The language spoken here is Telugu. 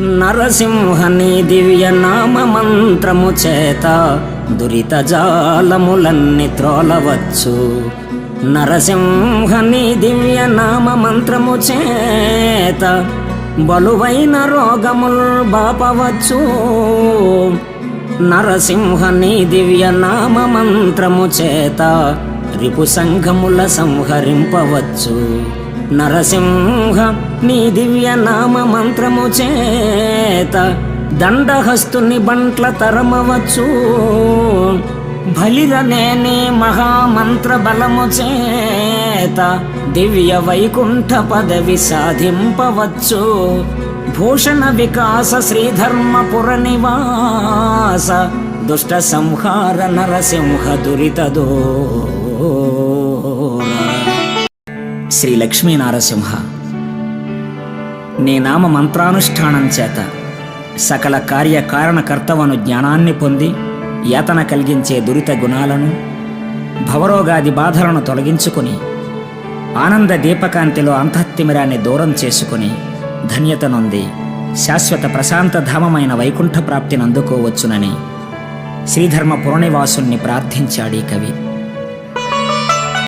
నరసింహని దివ్య నామ మంత్రము చేత దురిత జాలములన్నీ త్రోలవచ్చు. నరసింహని దివ్య నామ మంత్రము చేత బలువైన రోగములు బాపవచ్చు. నరసింహని దివ్య నామ మంత్రము చేత రిపు సంఘముల సంహరింపవచ్చు. నరసింహ నీ దివ్య నామ మంత్రము చేత దండహస్తుని బంట్ల తరమవచ్చు. బలిరనేని మహామంత్ర బలము చేత దివ్య వైకుంఠ పదవి సాధింపవచ్చు. భూషణ వికాస శ్రీధర్మపుర నివాస దుష్ట సంహార నరసింహ దురితదో. శ్రీ లక్ష్మీ నారసింహ నీ నామ మంత్రానుష్ఠానం చేత సకల కార్య కారణకర్తవను జ్ఞానాన్ని పొంది యాతన కలిగించే దురిత గుణాలను భవరోగాది బాధలను తొలగించుకుని ఆనంద దీపకాంతిలో అంతఃతిమిరాన్ని దూరం చేసుకుని ధన్యత నొంది శాశ్వత ప్రశాంత ధామమైన వైకుంఠ ప్రాప్తిని అందుకోవచ్చునని శ్రీధర్మ పురనివాసుణ్ణి ప్రార్థించాడీ కవి.